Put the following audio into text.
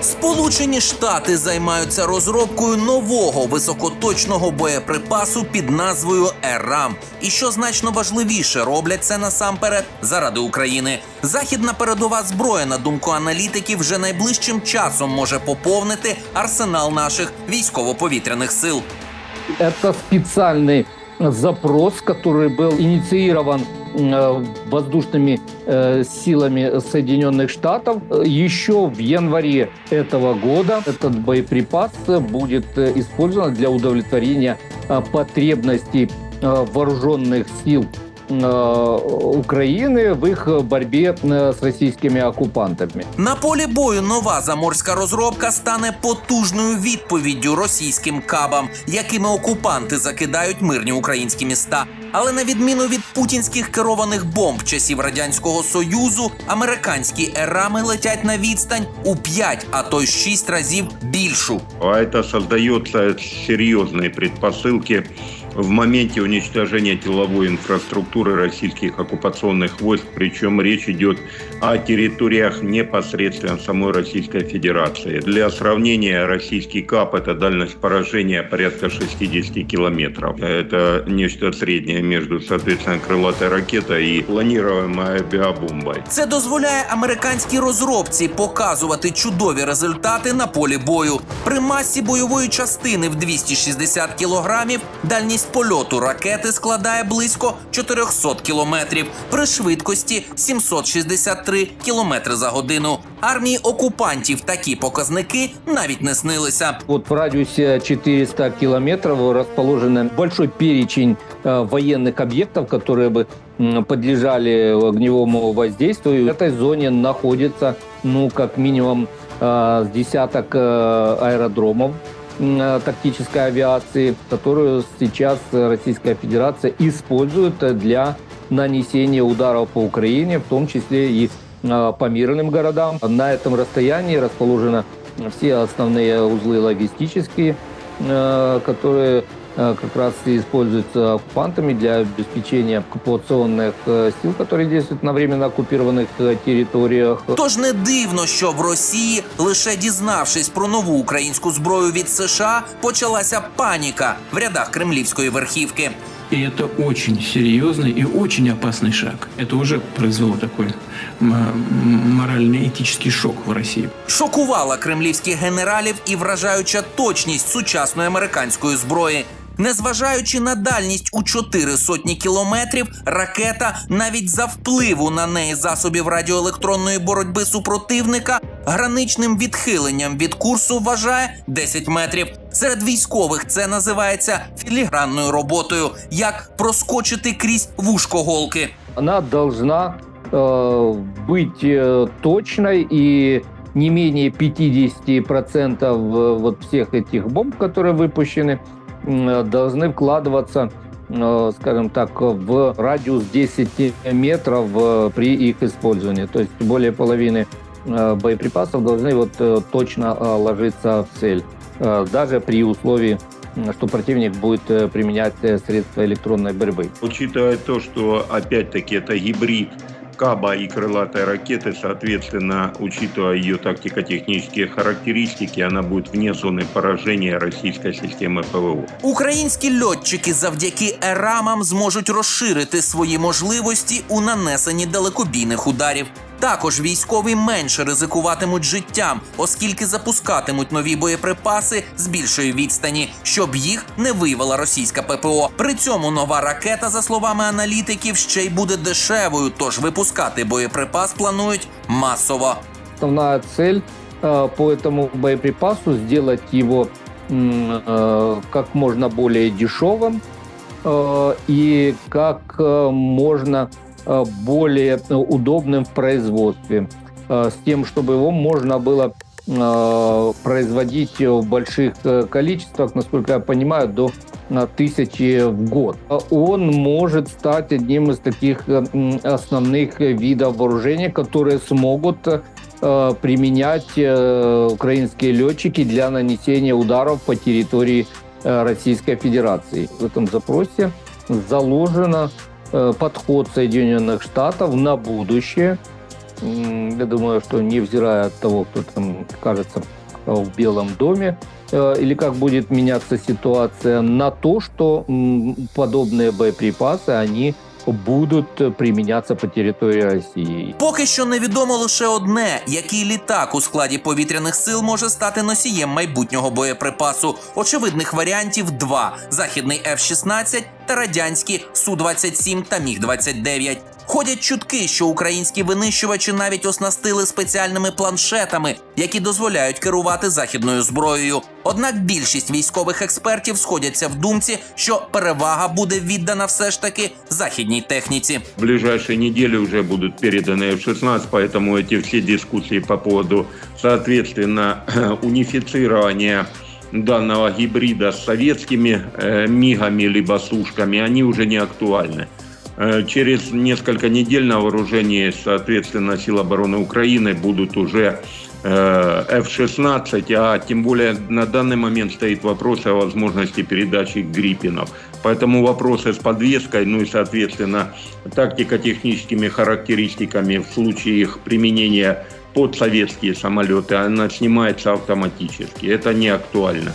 Сполучені Штати займаються розробкою нового високоточного боєприпасу під назвою ЕРАМ. І що значно важливіше, роблять це насамперед заради України. Західна передова зброя, на думку аналітиків, вже найближчим часом може поповнити арсенал наших військово-повітряних сил. Это специальный запрос, который был инициирован э, воздушными э, силами Соединенных Штатов э, еще в январе этого года. Этот боеприпас э, будет э, использован для удовлетворения э, потребностей э, вооруженных сил э, Украины в их борьбе э, с российскими оккупантами. На полі бою нова заморська розробка стане потужною відповіддю російським кабам, якими окупанти закидають мирні українські міста. Але на відміну від путінських керованих бомб часів радянського союзу, американські ерами летять на відстань у 5, а то й 6 разів більшу. А это создается серьезные предпосылки в моменте уничтожения тыловой инфраструктуры российских оккупационных войск, причем речь идет о территориях непосредственно самой Российской Федерации. Для сравнения, российский КАП – это дальность поражения порядка 60 километров. Это нечто среднее между, соответственно, крылатой ракетой и планируемой авиабомбой. Це дозволяє американській розробці показувати чудові результати на полі бою. При масі бойової частини в 260 кілограмів дальність польоту ракети складає близько 400 кілометрів, при швидкості 763 кілометри за годину. Армії окупантів такі показники навіть не снилися. Вот в радиусе 400 километров расположен большой перечень э, военных объектов, которые бы м, подлежали огневому воздействию. В этой зоне находится, ну, как минимум, э, с десяток э, аэродромов м, э, тактической авиации, которую сейчас Российская Федерация использует для нанесения ударов по Украине, в том числе и э, по мирным городам. На этом расстоянии расположено все основные узлы логистические, э, которые э, как раз и используются оккупантами для обеспечения оккупационных э, сил, которые действуют на временно оккупированных э, территориях. Тож не дивно, що в Росії, лише дізнавшись про нову українську зброю від США, почалася паніка в рядах кремлівської верхівки. И это очень серьезный и очень опасный шаг. Это уже произвело такой м- м- морально-этический шок в России. Шокувала кремлівських генералів і вражаюча точність сучасної американської зброї. Незважаючи на дальність у чотири сотні кілометрів, ракета навіть за впливу на неї засобів радіоелектронної боротьби супротивника граничним відхиленням від курсу вважає 10 метрів. Серед військових це називається філігранною роботою, як проскочити крізь вушко голки. Она должна э, быть э, точной и не менее 50% э, вот всех этих бомб, которые выпущены, м, Должны вкладываться, э, скажем так, в радиус 10 метров э, при их использовании. То есть более половины э, боеприпасов должны вот э, точно э, ложиться в цель, э, даже при условии, что противник будет э, применять э, средства электронной борьбы. Учитывая то, что опять-таки это гибрид Каба и крылатой ракеты, соответственно, учитывая ее тактико-технические характеристики, она будет вне зоны поражения российской системы ПВО. Українські льотчики завдяки ерамам зможуть розширити свої можливості у нанесенні далекобійних ударів. Також військові менше ризикуватимуть життям, оскільки запускатимуть нові боєприпаси з більшої відстані, щоб їх не виявила російська ППО. При цьому нова ракета, за словами аналітиків, ще й буде дешевою, тож випускати боєприпас планують масово. Основная цель э, по этому боеприпасу сделать его м, э, как можно более дешевым э, э, более э, удобным в производстве, э, с тем, чтобы его можно было производить в больших количествах, насколько я понимаю, до тысячи в год. Он может стать одним из таких основных видов вооружения, которые смогут применять украинские летчики для нанесения ударов по территории Российской Федерации. В этом запросе заложено подход Соединенных Штатов на будущее м, я думаю, что невзирая от того, кто там кажется в Белом доме, э, или как будет меняться ситуация, на то, что м, подобные боеприпасы, они будут э, по території Росії. Поки що невідомо лише одне: який літак у складі повітряних сил може стати носієм майбутнього боєприпасу. Очевидних варіантів два: західний F-16 та радянські Су-27 та Міг-29. Ходять чутки, що українські винищувачі навіть оснастили спеціальними планшетами, які дозволяють керувати західною зброєю. Однак більшість військових експертів сходяться в думці, що перевага буде віддана все ж таки західній техніці. В ближайшие недели уже будут переданы F-16, поэтому эти все дискуссии по поводу, соответственно, унифицирования данного гибрида с советскими э, МИГами либо сушками, они уже не актуальны. Э, Через несколько недель на вооружении, соответственно, сил обороны Украины будут уже э, F-16, а тем более на данный момент стоит вопрос о возможности передачи Гриппинов. Поэтому вопросы с подвеской, ну и, соответственно, тактико-техническими характеристиками в случае их применения под советские самолеты, она снимается автоматически. Это не актуально.